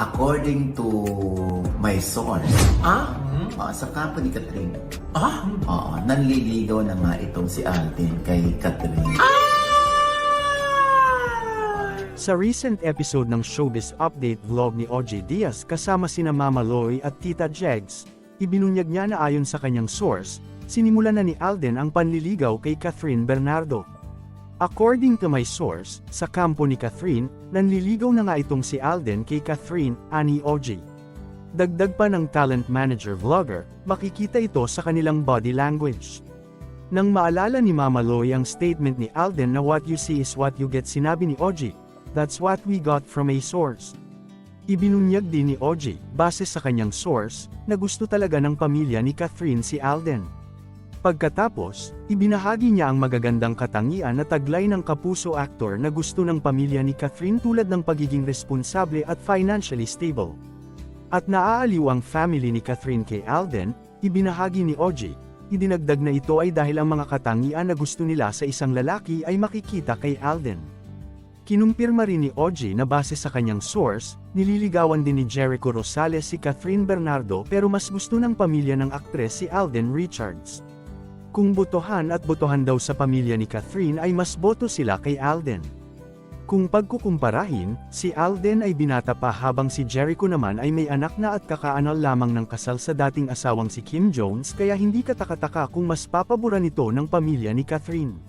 according to my source, Ah? ah, sa kampo ni Catherine, Ah? oo, nanliligaw na nga itong si Alden kay Catherine. Sa recent episode ng Showbiz Update vlog ni OJ Diaz kasama sina Mama Loy at Tita Jegs, ibinunyag niya na ayon sa kanyang source, sinimulan na ni Alden ang panliligaw kay Catherine Bernardo. According to my source, sa kampo ni Catherine, nanliligaw na nga itong si Alden kay Catherine, ani OJ. Dagdag pa ng talent manager vlogger, makikita ito sa kanilang body language. Nang maalala ni Mama Loy ang statement ni Alden na what you see is what you get sinabi ni OJ, that's what we got from a source. Ibinunyag din ni OJ, base sa kanyang source, na gusto talaga ng pamilya ni Catherine si Alden. Pagkatapos, ibinahagi niya ang magagandang katangian na taglay ng kapuso actor na gusto ng pamilya ni Catherine tulad ng pagiging responsable at financially stable. At naaaliw ang family ni Catherine kay Alden, ibinahagi ni OJ, idinagdag na ito ay dahil ang mga katangian na gusto nila sa isang lalaki ay makikita kay Alden. Kinumpirma rin ni OJ na base sa kanyang source, nililigawan din ni Jericho Rosales si Catherine Bernardo pero mas gusto ng pamilya ng aktres si Alden Richards. Kung botohan at botohan daw sa pamilya ni Catherine ay mas boto sila kay Alden. Kung pagkukumparahin, si Alden ay binata pa habang si Jericho naman ay may anak na at kakaanal lamang ng kasal sa dating asawang si Kim Jones kaya hindi katakataka kung mas papaboran ito ng pamilya ni Catherine.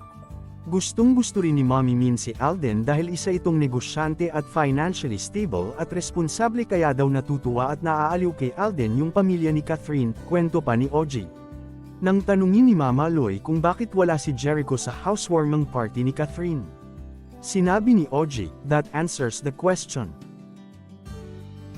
Gustong gusto rin ni Mommy Min si Alden dahil isa itong negosyante at financially stable at responsable kaya daw natutuwa at naaaliw kay Alden yung pamilya ni Catherine, kwento pa ni OG. Nang tanungin ni Mama Loy kung bakit wala si Jericho sa housewarming party ni Catherine. Sinabi ni OG, that answers the question.